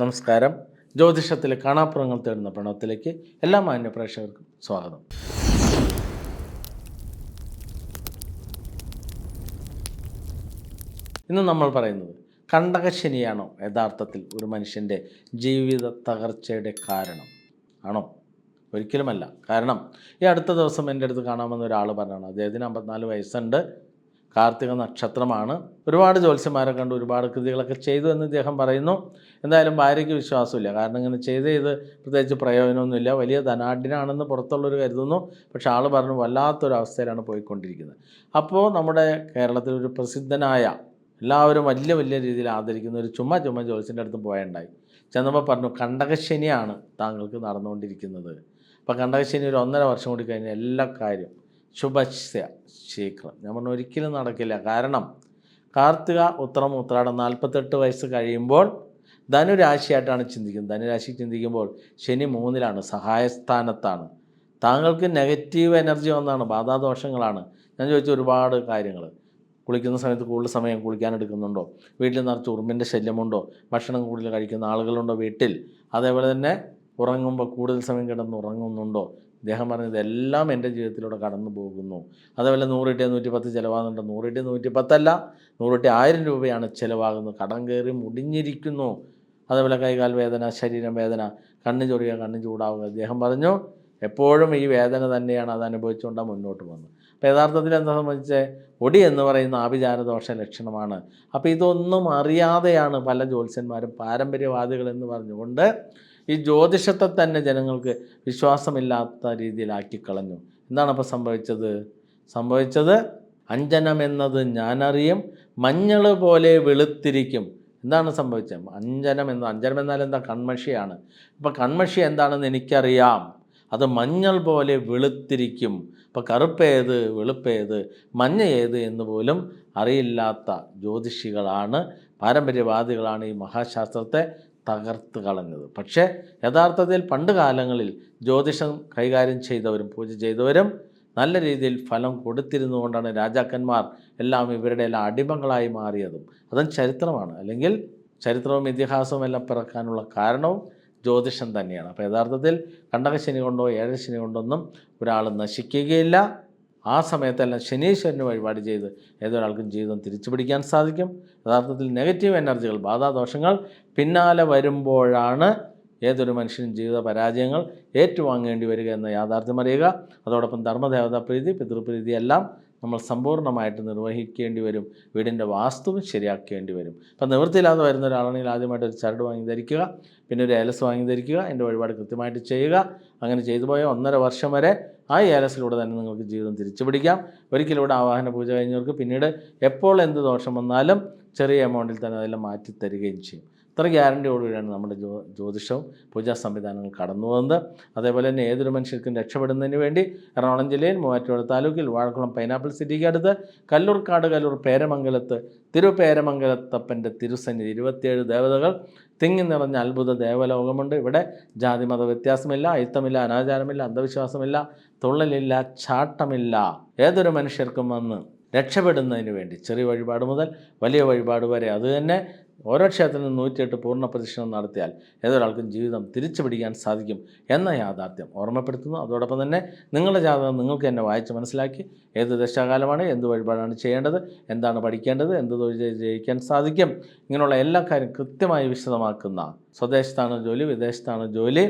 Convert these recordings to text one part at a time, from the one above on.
നമസ്കാരം. ജ്യോതിഷത്തിലെ കാണാപ്പുറങ്ങൾ തേടുന്ന പ്രണവത്തിലേക്ക് എല്ലാ മാന്യ പ്രേക്ഷകർക്കും സ്വാഗതം. ഇന്ന് നമ്മൾ പറയുന്നത് കണ്ടകശനിയാണോ യഥാർത്ഥത്തിൽ ഒരു മനുഷ്യന്റെ ജീവിത തകർച്ചയുടെ കാരണം? ആണോ? ഒരിക്കലുമല്ല. കാരണം ഈ അടുത്ത ദിവസം എന്റെ അടുത്ത് കാണാമെന്ന് ഒരാൾ പറഞ്ഞാണ്. അദ്ദേഹത്തിന് അമ്പത്തിനാല് വയസ്സുണ്ട്. കാർത്തിക നക്ഷത്രമാണ്. ഒരുപാട് ജ്യോത്സ്യന്മാരെ കണ്ട് ഒരുപാട് കൃതികളൊക്കെ ചെയ്തു എന്ന് ഇദ്ദേഹം പറയുന്നു. എന്തായാലും ഭാര്യയ്ക്ക് വിശ്വാസമില്ല. കാരണം ഇങ്ങനെ ചെയ്ത് ചെയ്ത് പ്രത്യേകിച്ച് പ്രയോജനമൊന്നുമില്ല. വലിയ ധനാഢ്യനാണെന്ന് പുറത്തുള്ളവർ കരുതുന്നു. പക്ഷെ ആൾ പറഞ്ഞു വല്ലാത്തൊരു അവസ്ഥയിലാണ് പോയിക്കൊണ്ടിരിക്കുന്നത്. അപ്പോൾ നമ്മുടെ കേരളത്തിൽ ഒരു പ്രസിദ്ധനായ എല്ലാവരും വലിയ വലിയ രീതിയിൽ ആദരിക്കുന്ന ഒരു ചുമ്മാ ചുമ്മാ ജ്യോത്സ്യന്റെ അടുത്ത് പോയുണ്ടായി. ചെന്നപ്പോൾ പറഞ്ഞു കണ്ടകശനിയാണ് താങ്കൾക്ക് നടന്നുകൊണ്ടിരിക്കുന്നത്. അപ്പോൾ കണ്ടകശനി ഒരു ഒന്നര വർഷം കൂടി കഴിഞ്ഞാൽ എല്ലാ കാര്യം ശുഭസ്യ ശീഘ്രം ഞാൻ പറഞ്ഞു ഒരിക്കലും നടക്കില്ല. കാരണം കാർത്തിക ഉത്രം ഉത്രാടം നാൽപ്പത്തെട്ട് വയസ്സ് കഴിയുമ്പോൾ ധനുരാശിയായിട്ടാണ് ചിന്തിക്കുന്നത്. ധനുരാശി ചിന്തിക്കുമ്പോൾ ശനി മൂന്നിലാണ് സഹായസ്ഥാനത്താണ്. താങ്കൾക്ക് നെഗറ്റീവ് എനർജി വന്നാണ് ബാധാദോഷങ്ങളാണ്. ഞാൻ ചോദിച്ച ഒരുപാട് കാര്യങ്ങൾ. കുളിക്കുന്ന സമയത്ത് കൂടുതൽ സമയം കുളിക്കാൻ എടുക്കുന്നുണ്ടോ? വീട്ടിൽ നിറച്ച് ഉറുമ്പിന്റെ ശല്യമുണ്ടോ? ഭക്ഷണം കൂടുതൽ കഴിക്കുന്ന ആളുകളുണ്ടോ വീട്ടിൽ? അതേപോലെ തന്നെ ഉറങ്ങുമ്പോൾ കൂടുതൽ സമയം കിടന്ന് ഉറങ്ങുന്നുണ്ടോ? ഇദ്ദേഹം പറഞ്ഞത് ഇതെല്ലാം എന്റെ ജീവിതത്തിലൂടെ കടന്നു പോകുന്നു. അതേപോലെ നൂറിട്ട് നൂറ്റി പത്ത് ചിലവാകുന്നുണ്ട്. നൂറിട്ട് നൂറ്റി പത്തല്ല നൂറിട്ട് ആയിരം രൂപയാണ് ചിലവാകുന്നത്. കടം കയറി മുടിഞ്ഞിരിക്കുന്നു. അതേപോലെ കൈകാൽ വേദന ശരീരം വേദന കണ്ണ് ചൊറിയുക കണ്ണ് ചൂടാവുക. അദ്ദേഹം പറഞ്ഞു എപ്പോഴും ഈ വേദന തന്നെയാണ് അത് അനുഭവിച്ചുകൊണ്ടാണ് മുന്നോട്ട് പോകുന്നത്. അപ്പോൾ യഥാർത്ഥത്തിൽ എന്താ സംബന്ധിച്ച്? ഒടി എന്ന് പറയുന്ന ആഭിചാരദോഷ ലക്ഷണമാണ്. അപ്പോൾ ഇതൊന്നും അറിയാതെയാണ് പല ജ്യോത്സ്യന്മാരും പാരമ്പര്യവാദികൾ എന്ന് പറഞ്ഞുകൊണ്ട് ഈ ജ്യോതിഷത്തെ തന്നെ ജനങ്ങൾക്ക് വിശ്വാസമില്ലാത്ത രീതിയിലാക്കി കളഞ്ഞു എന്താണ് അപ്പോൾ സംഭവിച്ചത്? സംഭവിച്ചത് അഞ്ജനം എന്നത് ഞാനറിയും മഞ്ഞൾ പോലെ വെളുത്തിരിക്കും. എന്താണ് സംഭവിച്ചത്? അഞ്ജനം എന്ന് അഞ്ജനം എന്നാൽ എന്താ? കൺമഷിയാണ്. അപ്പോൾ കൺമഷി എന്താണെന്ന് എനിക്കറിയാം. അത് മഞ്ഞൾ പോലെ വെളുത്തിരിക്കും. അപ്പോൾ കറുപ്പേത് വെളുപ്പേത് മഞ്ഞ ഏത് എന്ന് പോലും അറിയില്ലാത്ത ജ്യോതിഷികളാണ് പാരമ്പര്യവാദികളാണ് ഈ മഹാശാസ്ത്രത്തെ തകർത്ത് കളഞ്ഞത്. പക്ഷേ യഥാർത്ഥത്തിൽ പണ്ട് കാലങ്ങളിൽ ജ്യോതിഷം കൈകാര്യം ചെയ്തവരും പൂജ ചെയ്തവരും നല്ല രീതിയിൽ ഫലം കൊടുത്തിരുന്നുകൊണ്ടാണ് രാജാക്കന്മാർ എല്ലാം ഇവരുടെ എല്ലാം അടിമകളായി മാറിയതും. അതും ചരിത്രമാണ്. അല്ലെങ്കിൽ ചരിത്രവും ഇതിഹാസവും എല്ലാം പിറക്കാനുള്ള കാരണവും ജ്യോതിഷം തന്നെയാണ്. അപ്പോൾ യഥാർത്ഥത്തിൽ കണ്ടകശനി കൊണ്ടോ ഏഴശനി കൊണ്ടൊന്നും ഒരാൾ നശിക്കുകയില്ല. ആ സമയത്തെല്ലാം ശനീശ്വരന് വഴിപാട് ചെയ്ത് ഏതൊരാൾക്കും ജീവിതം തിരിച്ചു പിടിക്കാൻ സാധിക്കും. യഥാർത്ഥത്തിൽ നെഗറ്റീവ് എനർജികൾ ബാധാദോഷങ്ങൾ പിന്നാലെ വരുമ്പോഴാണ് ഏതൊരു മനുഷ്യനും ജീവിത പരാജയങ്ങൾ ഏറ്റുവാങ്ങേണ്ടി വരിക എന്ന യാഥാർത്ഥ്യം അറിയുക അതോടൊപ്പം ധർമ്മദേവതാ പ്രീതി പിതൃപ്രീതി എല്ലാം നമ്മൾ സമ്പൂർണമായിട്ട് നിർവഹിക്കേണ്ടി വരും. വീടിന്റെ വാസ്തുവും ശരിയാക്കേണ്ടി വരും. അപ്പം നിവൃത്തിയില്ലാതെ വരുന്ന ഒരാളാണെങ്കിൽ ആദ്യമായിട്ട് ഒരു ചരട് വാങ്ങി ധരിക്കുക പിന്നെ ഒരു ഏലസ് വാങ്ങി ധരിക്കുക എന്റെ വഴിപാട് കൃത്യമായിട്ട് ചെയ്യുക. അങ്ങനെ ചെയ്തു പോയ ഒന്നര വർഷം വരെ ആ ഏലസിലൂടെ തന്നെ നിങ്ങൾക്ക് ജീവിതം തിരിച്ചു പിടിക്കാം. ഒരിക്കലൂടെ ആവാഹന പൂജ കഴിഞ്ഞവർക്ക് പിന്നീട് എപ്പോൾ എന്ത് ദോഷം വന്നാലും ചെറിയ എമൗണ്ടിൽ തന്നെ അതെല്ലാം മാറ്റി തരികയും ചെയ്യും. ഇത്ര ഗ്യാരണ്ടിയോടുകൂടിയാണ് നമ്മുടെ ജ്യോ ജ്യോതിഷവും പൂജാ സംവിധാനങ്ങൾ കടന്നു വന്നത് അതേപോലെ തന്നെ ഏതൊരു മനുഷ്യർക്കും രക്ഷപ്പെടുന്നതിന് വേണ്ടി എറണാകുളം ജില്ലയിൽ മൂവാറ്റുപുഴ താലൂക്കിൽ വാഴക്കുളം പൈനാപ്പിൾ സിറ്റിക്ക് അടുത്ത് കല്ലൂർക്കാട് കല്ലൂർ പേരമംഗലത്ത് തിരുപേരമംഗലത്തപ്പന്റെ തിരുസന്നിധി ഇരുപത്തിയേഴ് ദേവതകൾ. തിങ്ങി നിറഞ്ഞ അത്ഭുത ദേവലോകമുണ്ട്. ഇവിടെ ജാതിമത വ്യത്യാസമില്ല അയിത്തമില്ല അനാചാരമില്ല അന്ധവിശ്വാസമില്ല തുള്ളലില്ല ചാട്ടമില്ല. ഏതൊരു മനുഷ്യർക്കും വന്ന് രക്ഷപ്പെടുന്നതിന് വേണ്ടി ചെറിയ വഴിപാട് മുതൽ വലിയ വഴിപാട് വരെ. അത് തന്നെ ഓരോ ക്ഷേത്രത്തിനും നൂറ്റിയെട്ട് പൂർണ പ്രദക്ഷിണം നടത്തിയാൽ ഏതൊരാൾക്കും ജീവിതം തിരിച്ചു പിടിക്കാൻ സാധിക്കും എന്ന യാഥാർത്ഥ്യം ഓർമ്മപ്പെടുത്തുന്നു. അതോടൊപ്പം തന്നെ നിങ്ങളുടെ ജാതകം നിങ്ങൾക്ക് തന്നെ വായിച്ച് മനസ്സിലാക്കി ഏത് ദശാകാലമാണ് എന്ത് വഴിപാടാണ് ചെയ്യേണ്ടത് എന്താണ് പഠിക്കേണ്ടത് എന്ത് തൊഴിൽ ജയിക്കാൻ സാധിക്കും. ഇങ്ങനെയുള്ള എല്ലാ കാര്യം കൃത്യമായി വിശദമാക്കുന്ന സ്വദേശത്താണ് ജോലി വിദേശത്താണ് ജോലി.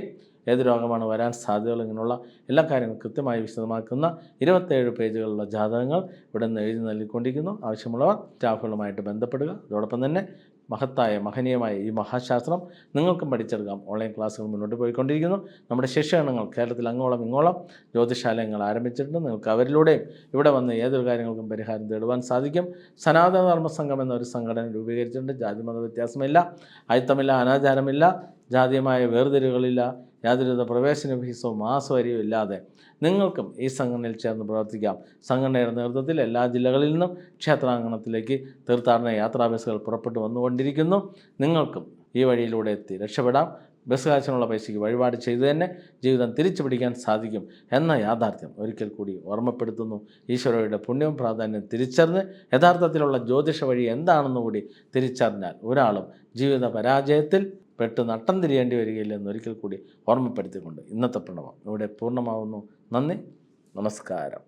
ഏത് രോഗമാണ് വരാൻ സാധ്യതകൾ ഇങ്ങനെയുള്ള എല്ലാ കാര്യങ്ങളും കൃത്യമായി വിശദമാക്കുന്ന ഇരുപത്തേഴ് പേജുകളുള്ള ജാതകങ്ങൾ ഇവിടെ നിന്ന് എഴുതി നൽകിക്കൊണ്ടിരിക്കുന്നു. ആവശ്യമുള്ളവർ സ്റ്റാഫുകളുമായിട്ട് ബന്ധപ്പെടുക. അതോടൊപ്പം തന്നെ മഹത്തായ മഹനീയമായ ഈ മഹാശാസ്ത്രം നിങ്ങൾക്കും പഠിച്ചെടുക്കാം. ഓൺലൈൻ ക്ലാസ്സുകൾ മുന്നോട്ട് പോയിക്കൊണ്ടിരിക്കുന്നു. നമ്മുടെ ശിക്ഷണങ്ങൾ കേരളത്തിൽ അങ്ങോളം ഇങ്ങോളം ജ്യോതിശാലയങ്ങൾ ആരംഭിച്ചിട്ടുണ്ട്. നിങ്ങൾക്ക് അവരിലൂടെയും ഇവിടെ വന്ന് ഏതൊരു കാര്യങ്ങൾക്കും പരിഹാരം തേടുവാൻ സാധിക്കും. സനാതന ധർമ്മ സംഘം എന്നൊരു സംഘടന രൂപീകരിച്ചിട്ടുണ്ട്. ജാതിമത വ്യത്യാസമില്ല. അയിത്തമില്ല അനാചാരമില്ല. ജാതീയമായ വേർതിരിവുകളില്ല. യാതൊരുവിധ പ്രവേശന ഫീസോ മാസവരിയോ ഇല്ലാതെ നിങ്ങൾക്കും ഈ സംഘടനയിൽ ചേർന്ന് പ്രവർത്തിക്കാം. സംഘടനയുടെ നേതൃത്വത്തിൽ എല്ലാ ജില്ലകളിൽ നിന്നും ക്ഷേത്രാങ്കണത്തിലേക്ക് തീർത്ഥാടന യാത്രാ ബസ്സുകൾ പുറപ്പെട്ടു വന്നുകൊണ്ടിരിക്കുന്നു. നിങ്ങൾക്കും ഈ വഴിയിലൂടെ എത്തി രക്ഷപ്പെടാം. ബസ് കാശിനുള്ള പൈസയ്ക്ക് വഴിപാട് ചെയ്തു തന്നെ ജീവിതം തിരിച്ചു പിടിക്കാൻ സാധിക്കും എന്ന യാഥാർത്ഥ്യം ഒരിക്കൽ കൂടി ഓർമ്മപ്പെടുത്തുന്നു. ഈശ്വരയുടെ പുണ്യവും പ്രാധാന്യം തിരിച്ചറിഞ്ഞ് യഥാർത്ഥത്തിലുള്ള ജ്യോതിഷ വഴി എന്താണെന്ന് കൂടി തിരിച്ചറിഞ്ഞാൽ ഒരാളും ജീവിത പരാജയത്തിൽ പെട്ട് നട്ടം തിരിയേണ്ടി വരികയില്ല എന്നൊരിക്കൽ കൂടി ഓർമ്മപ്പെടുത്തിക്കൊണ്ട് ഇന്നത്തെ പ്രണവം ഇവിടെ പൂർണമാവുന്നു. നന്ദി. നമസ്കാരം.